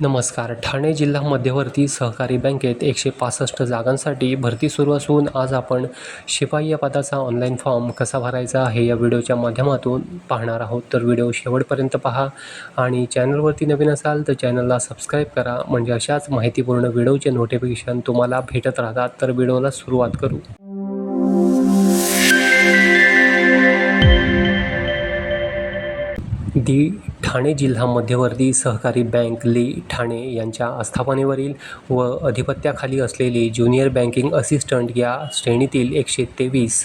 नमस्कार. ठाणे जिल्हा मध्यवर्ती सहकारी बँकेत एकशे पासष्ट जागांसाठी भरती सुरू असून आज आपण शिपाई या पदाचा ऑनलाईन फॉर्म कसा भरायचा हे या व्हिडिओच्या माध्यमातून पाहणार आहोत. तर व्हिडिओ शेवटपर्यंत पहा आणि चॅनलवरती नवीन असाल तर चॅनलला सबस्क्राईब करा. म्हणजे अशाच माहितीपूर्ण व्हिडिओचे नोटिफिकेशन तुम्हाला भेटत राहतात. तर व्हिडिओला सुरुवात करू. दी ठाणे जिल्हा मध्यवर्ती सहकारी बँक ली ठाणे यांच्या आस्थापनेवरील व अधिपत्याखाली असलेली ज्युनियर बँकिंग असिस्टंट या श्रेणीतील एकशे तेवीस.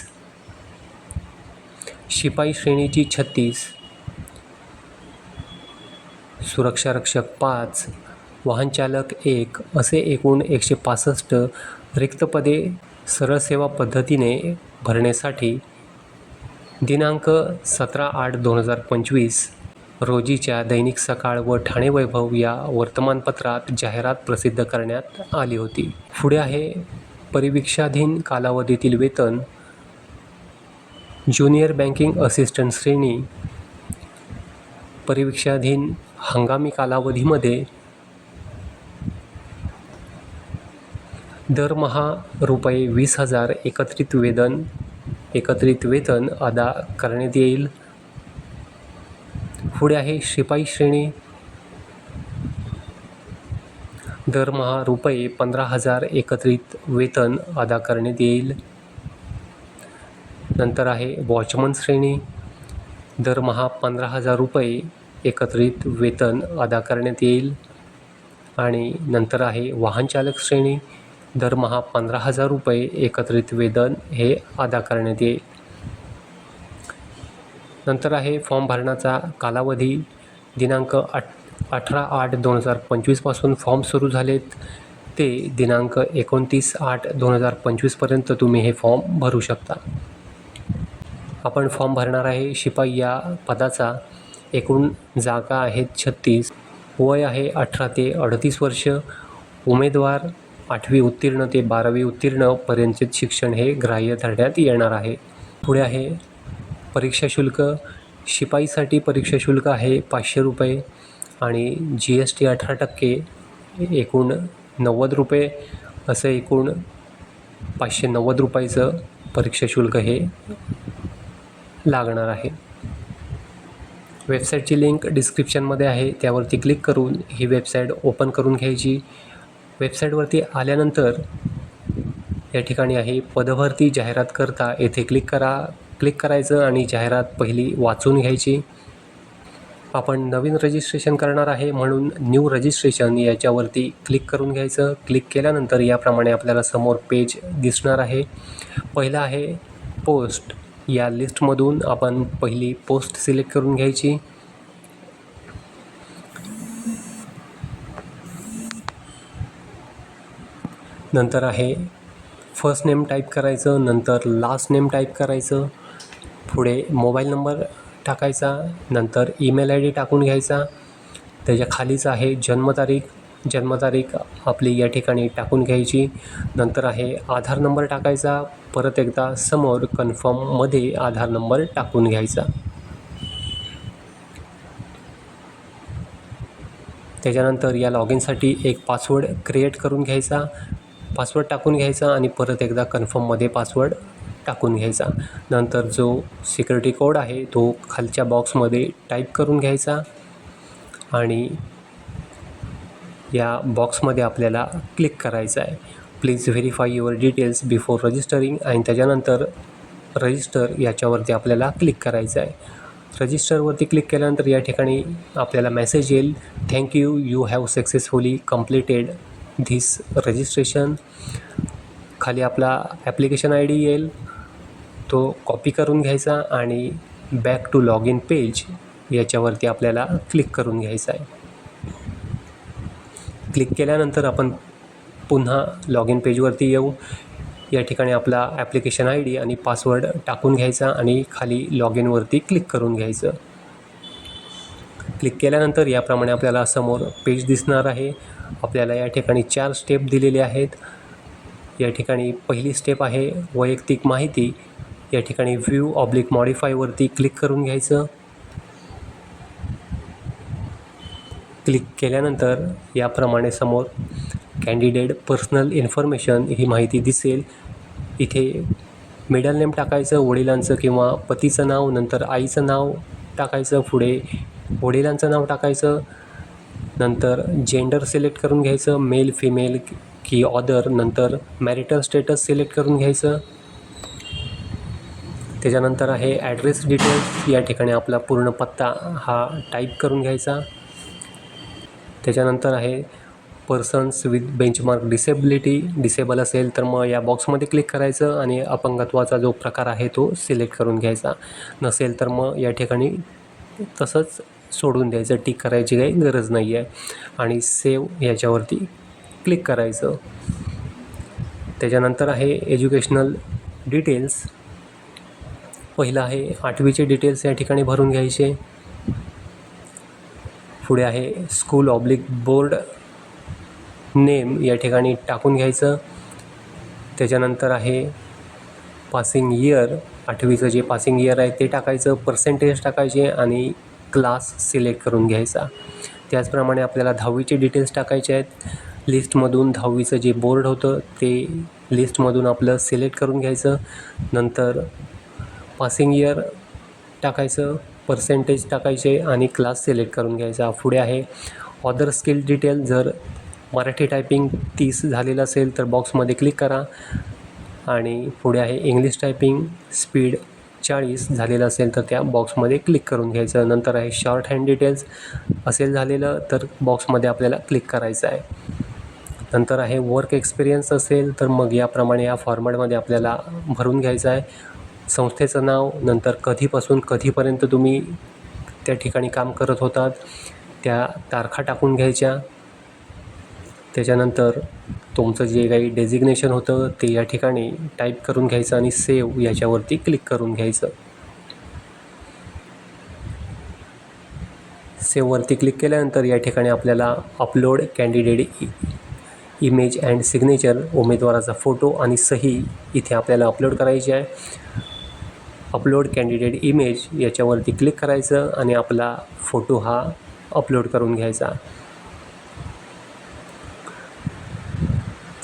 शिपाई श्रेणीची छत्तीस. सुरक्षारक्षक पाच. वाहनचालक एक. असे एकूण एकशे पासष्ट रिक्तपदे सरळसेवा सरळ सेवा पद्धतीने भरण्यासाठी दिनांक सतरा आठ दोन हजार पंचवीस. रोजीच्या दैनिक सकाळ व ठाणे वैभव या वर्तमानपत्रात जाहिरात प्रसिद्ध करण्यात आली होती. पुढे आहे परिवीक्षाधीन कालावधीतील वेतन. ज्युनियर बँकिंग असिस्टंट श्रेणी. परिवीक्षाधीन हंगामी कालावधीमध्ये दरमहा रुपये वीस हजार एकत्रित वेतन एकत्रित वेतन अदा करण्यात येईल. पुढे आहे शिपाई श्रेणी. दरमहा रुपये पंधरा हजार एकत्रित वेतन अदा करण्यात येईल. नंतर आहे वॉचमन श्रेणी. दरमहा पंधरा हजार रुपये एकत्रित वेतन अदा करण्यात येईल. आणि नंतर आहे वाहनचालक श्रेणी. दरमहा पंधरा हजार रुपये एकत्रित वेतन हे अदा करण्यात येईल. नंतर आहे फॉर्म भरण्याचा कालावधी दिनांक आठ अठरा आठ दोन हजार पंचवीसपासून फॉर्म सुरू झालेत. ते दिनांक एकोणतीस आठ दोन हजार पंचवीसपर्यंत तुम्ही हे फॉर्म भरू शकता. आपण फॉर्म भरणार आहे शिपाई या पदाचा. एकूण जागा आहेत छत्तीस. वय आहे अठरा ते अडतीस वर्ष. उमेदवार आठवी उत्तीर्ण ते बारावी उत्तीर्णपर्यंतचे शिक्षण हे ग्राह्य धरण्यात येणार आहे. पुढे आहे परीक्षा शुल्क शिपाईसाठी परीक्षा शुल्क आहे पाचशे रुपये आणि जी एस टी अठरा टक्के एकूण नव्वद रुपये असं एकूण पाचशे नव्वद रुपयाचं परीक्षा शुल्क हे लागणार आहे. वेबसाईटची लिंक डिस्क्रिप्शनमध्ये आहे त्यावरती क्लिक करून ही वेबसाईट ओपन करून घ्यायची. वेबसाईटवरती आल्यानंतर या ठिकाणी आहे पदभरती जाहिरात करता येथे क्लिक करा. क्लिक करायचं आणि जाहिरात पहिली वाचून घ्यायची. आपण नवीन रजिस्ट्रेशन करणार आहे म्हणून न्यू रजिस्ट्रेशन याच्यावरती क्लिक करून घ्यायचं. क्लिक केल्यानंतर याप्रमाणे आपल्याला समोर पेज दिसणार आहे. पहिलं आहे पोस्ट या लिस्टमधून आपण पहिली पोस्ट सिलेक्ट करून घ्यायची. नंतर आहे फर्स्ट नेम टाईप करायचं नंतर लास्ट नेम टाईप करायचं. पुढे मोबाईल नंबर टाकायचा नंतर ईमेल आय डी टाकून घ्यायचा. त्याच्या खालीच आहे जन्मतारीख. जन्मतारीख आपली या ठिकाणी टाकून घ्यायची. नंतर आहे आधार नंबर टाकायचा. परत एकदा समोर कन्फर्ममध्ये आधार नंबर टाकून घ्यायचा. त्याच्यानंतर या लॉग इनसाठी एक पासवर्ड क्रिएट करून घ्यायचा. पासवर्ड टाकून घ्यायचा आणि परत एकदा कन्फर्ममध्ये पासवर्ड टाकून घ्यायचा. नंतर जो सिक्युरिटी कोड आहे तो खालच्या बॉक्समध्ये टाईप करून घ्यायचा आणि या बॉक्समध्ये आपल्याला क्लिक करायचं आहे. Please verify your details before registering आणि त्याच्यानंतर रजिस्टर याच्यावरती आपल्याला क्लिक करायचं आहे. रजिस्टरवरती क्लिक केल्यानंतर या ठिकाणी आपल्याला मेसेज येईल. Thank you you have successfully completed this registration खाली आपला ॲप्लिकेशन आय डी येईल. तो कॉपी करून घ्यायचा आणि back to log in page याच्यावरती आपल्याला क्लिक करून घ्यायचं आहे. क्लिक केल्यानंतर आपण पुन्हा लॉग इन पेजवरती येऊ. या ठिकाणी आपला ॲप्लिकेशन आय डी आणि पासवर्ड टाकून घ्यायचा आणि खाली लॉग इनवरती क्लिक करून घ्यायचं. क्लिक केल्यानंतर याप्रमाणे आपल्याला समोर पेज दिसणार आहे. आपल्याला या ठिकाणी चार स्टेप दिलेले आहेत. या ठिकाणी पहिली स्टेप आहे वैयक्तिक माहिती. या ठिकाणी व्ह्यू ऑब्लिक मॉडिफायवरती क्लिक करून घ्यायचं. क्लिक केल्यानंतर याप्रमाणे समोर कॅन्डिडेट पर्सनल इन्फॉर्मेशन ही माहिती दिसेल. इथे मिडल नेम टाकायचं वडिलांचं किंवा पतीचं नाव नंतर आईचं नाव टाकायचं पुढे वडिलांचं नाव टाकायचं नंतर जेंडर सिलेक्ट करून घ्यायचं मेल फिमेल की ऑदर नंतर मॅरिटल स्टेटस सिलेक्ट करून घ्यायचं. त्याच्यानंतर आहे ॲड्रेस डिटेल्स या ठिकाणी आपला पूर्ण पत्ता हा टाईप करून घ्यायचा. त्याच्यानंतर आहे persons with benchmark disability disable असेल तर मग या बॉक्समध्ये क्लिक करायचं आणि अपंगत्वाचा जो प्रकार आहे तो सिलेक्ट करून घ्यायचा. नसेल तर मग या ठिकाणी तसंच सोडून द्यायचं. टिक करायची काही गरज नाही आहे आणि सेव्ह याच्यावरती क्लिक करायचं. त्याच्यानंतर आहे एज्युकेशनल डिटेल्स पहिलं आहे. आठवीचे डिटेल्स या ठिकाणी भरून घ्यायचे. पुढे आहे स्कूल ऑब्लिक बोर्ड नेम या ठिकाणी टाकून घ्यायचं. त्याच्यानंतर आहे पासिंग इयर आठवीचं जे पासिंग इयर आहे ते टाकायचं पर्सेंटेज टाकायचे आणि क्लास सिलेक्ट करून घ्यायचा. त्याचप्रमाणे आपल्याला दहावीचे डिटेल्स टाकायचे आहेत. लिस्टमधून दहावीचं जे बोर्ड होतं ते लिस्टमधून आपलं सिलेक्ट करून घ्यायचं. नंतर पासिंग इयर टाकायचं पर्सेंटेज टाकायचे आणि क्लास सिलेक्ट करून घ्यायचा. पुढे आहे ऑदर स्किल डिटेल जर मराठी टायपिंग तीस झालेलं असेल तर बॉक्समध्ये क्लिक करा. आणि पुढे आहे इंग्लिश टायपिंग स्पीड चाळीस झालेलं असेल तर त्या बॉक्समध्ये क्लिक करून घ्यायचं. नंतर आहे शॉर्ट हँड डिटेल्स असेल झालेलं तर बॉक्समध्ये आपल्याला क्लिक करायचं आहे. नंतर आहे वर्क एक्सपिरियन्स असेल तर मग याप्रमाणे या फॉर्मॅटमध्ये आपल्याला भरून घ्यायचं आहे. संस्थेचं नाव नंतर कधीपासून कधीपर्यंत तुम्ही त्या ठिकाणी काम करत होतात त्या तारखा टाकून घ्यायच्या. त्याच्यानंतर तुमचं जे काही डेजिग्नेशन होतं ते या ठिकाणी टाईप करून घ्यायचं आणि सेव्ह याच्यावरती क्लिक करून घ्यायचं. सेव्हवरती क्लिक केल्यानंतर या ठिकाणी आपल्याला upload candidate image and signature उमेदवाराचा फोटो आणि सही इथे आपल्याला अपलोड करायची आहे. अपलोड कॅन्डिडेट इमेज याच्यावरती क्लिक करायचं आणि आपला फोटो हा अपलोड करून घ्यायचा.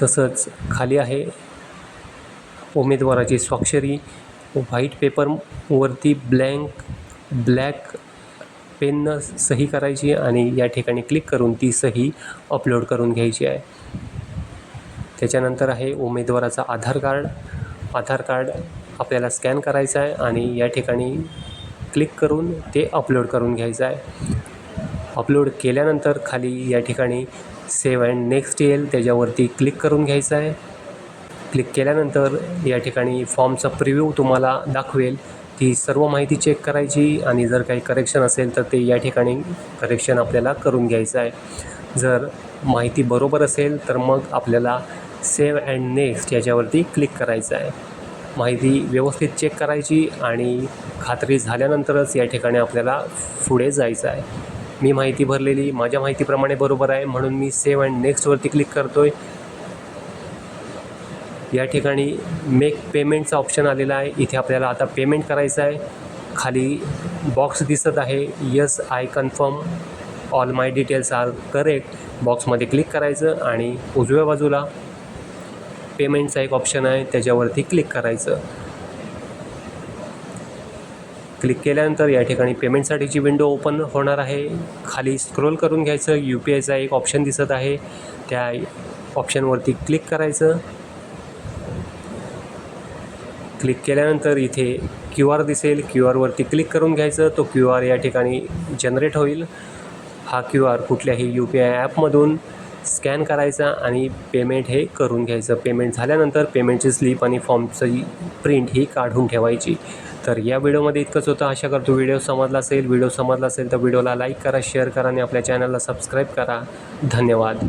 तसंच खाली आहे उमेदवाराची स्वाक्षरी. व्हाईट पेपरवरती ब्लँक ब्लॅक पेननं सही करायची आणि या ठिकाणी क्लिक करून ती सही अपलोड करून घ्यायची आहे. त्याच्यानंतर आहे उमेदवाराचा आधार कार्ड आधार कार्ड आपल्याला स्कॅन करायचं आहे आणि या ठिकाणी क्लिक करून ते अपलोड करून घ्यायचं आहे. अपलोड केल्यानंतर खाली या ठिकाणी सेव्ह अँड नेक्स्ट येईल. त्याच्यावरती क्लिक करून घ्यायचं आहे. क्लिक केल्यानंतर या ठिकाणी फॉर्मचा प्रिव्ह्यू तुम्हाला दाखवेल. ती सर्व माहिती चेक करायची आणि जर काही करेक्शन असेल तर ते या ठिकाणी करेक्शन आपल्याला करून घ्यायचं आहे. जर माहिती बरोबर असेल तर मग आपल्याला सेव्ह अँड नेक्स्ट याच्यावरती क्लिक करायचं आहे. माहिती व्यवस्थित चेक करायची आणि खात्री झाल्यानंतरच या ठिकाणी आपल्याला पुढे जायचं आहे. मी माहिती भरलेली माझ्या माहितीप्रमाणे बरोबर आहे म्हणून मी सेव्ह अँड नेक्स्टवरती क्लिक करतो आहे या ठिकाणी मेक पेमेंटचा ऑप्शन आलेला आहे. इथे आपल्याला आता पेमेंट करायचं आहे. खाली बॉक्स दिसत आहे. Yes I confirm all my details are correct बॉक्समध्ये क्लिक करायचं आणि उजव्या बाजूला पेमेंटचा एक ऑप्शन आहे त्याच्यावरती क्लिक करायचं. क्लिक केल्यानंतर या ठिकाणी पेमेंटसाठीची विंडो ओपन होणार आहे. खाली स्क्रोल करून घ्यायचं यू पी आयचा एक ऑप्शन दिसत आहे. त्या ऑप्शनवरती क्लिक करायचं. क्लिक केल्यानंतर इथे क्यू आर दिसेल क्यू आरवरती क्लिक करून घ्यायचं. तो क्यू आर या ठिकाणी जनरेट होईल. हा क्यू आर कुठल्याही यू पी आय ॲपमधून स्कॅन करायचा आणि पेमेंट हे करून घ्यायचं. पेमेंट झाल्यानंतर पेमेंटची स्लिप आणि फॉर्मची प्रिंट ही काढून ठेवायची. तर या व्हिडिओमध्ये इतकंच होतं. आशा करतो व्हिडिओ समजला असेल. व्हिडिओ समजला असेल तर व्हिडिओला लाईक करा शेअर करा आणि आपल्या चॅनलला सबस्क्राईब करा. धन्यवाद.